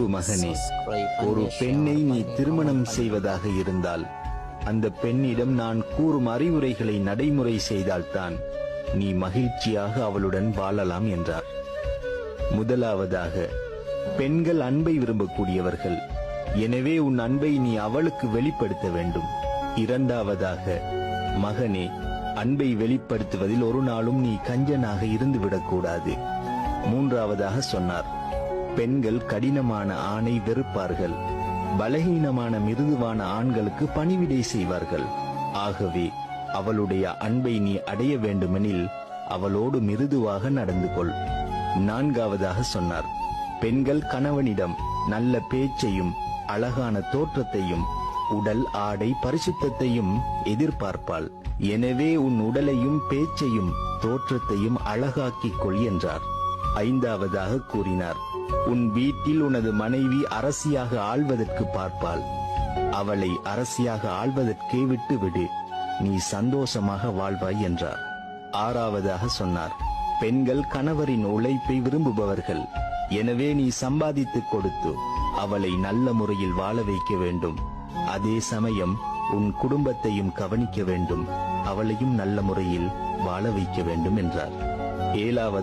அன்பு மகனே ஒரு பெண்ணை நீ திருமணம் செய்வதாக இருந்தால் அந்த பெண்ணிடம் நான் கூறும் அறிவுரைகளை நடைமுறை செய்தால்தான் நீ மகிழ்ச்சியாக அவளுடன் வாழலாம் என்றார். முதலாவதாக பெண்கள் அன்பை விரும்பக்கூடியவர்கள் எனவே உன் அன்பை நீ அவளுக்கு வெளிப்படுத்த வேண்டும். இரண்டாவதாக மகனே அன்பை வெளிப்படுத்துவதில் ஒரு நாளும் நீ கஞ்சனாக இருந்துவிடக்கூடாது. மூன்றாவதாக சொன்னார் பெண்கள் கடினமான ஆணை வெறுப்பார்கள். பலகீனமான மிருதுவான ஆண்களுக்கு பணிவிடை செய்வார்கள். ஆகவே அவளுடைய அன்பை நீ அடைய வேண்டுமெனில் அவளோடு மிருதுவாக நடந்து கொள் நான்காவதாக சொன்னார். பெண்கள் கணவனிடம் நல்ல பேச்சையும் அழகான தோற்றத்தையும் உடல் ஆடை பரிசுத்தத்தையும் எதிர்பார்ப்பாள். எனவே உன் உடலையும் பேச்சையும் தோற்றத்தையும் அழகாக்கிக் கொள் என்றார். ஐந்தாவதாக கூறினார். உன் வீட்டில் உனது மனைவி அரசியாக ஆள்வதற்கு பார்ப்பாள். அவளை அரசியாக ஆள்வதற்கே விட்டுவிடு. நீ சந்தோஷமாக வாழ்வாய் என்றார். ஆறாவதாக சொன்னார். பெண்கள் கணவரின் உழைப்பை விரும்புபவர்கள். எனவே நீ சம்பாதித்துக் கொடுத்து அவளை நல்ல முறையில் வாழ வைக்க வேண்டும். அதே சமயம் உன் குடும்பத்தையும் கவனிக்க வேண்டும். அவளையும் நல்ல முறையில் வாழ வைக்க வேண்டும் என்றார். ஏழாவது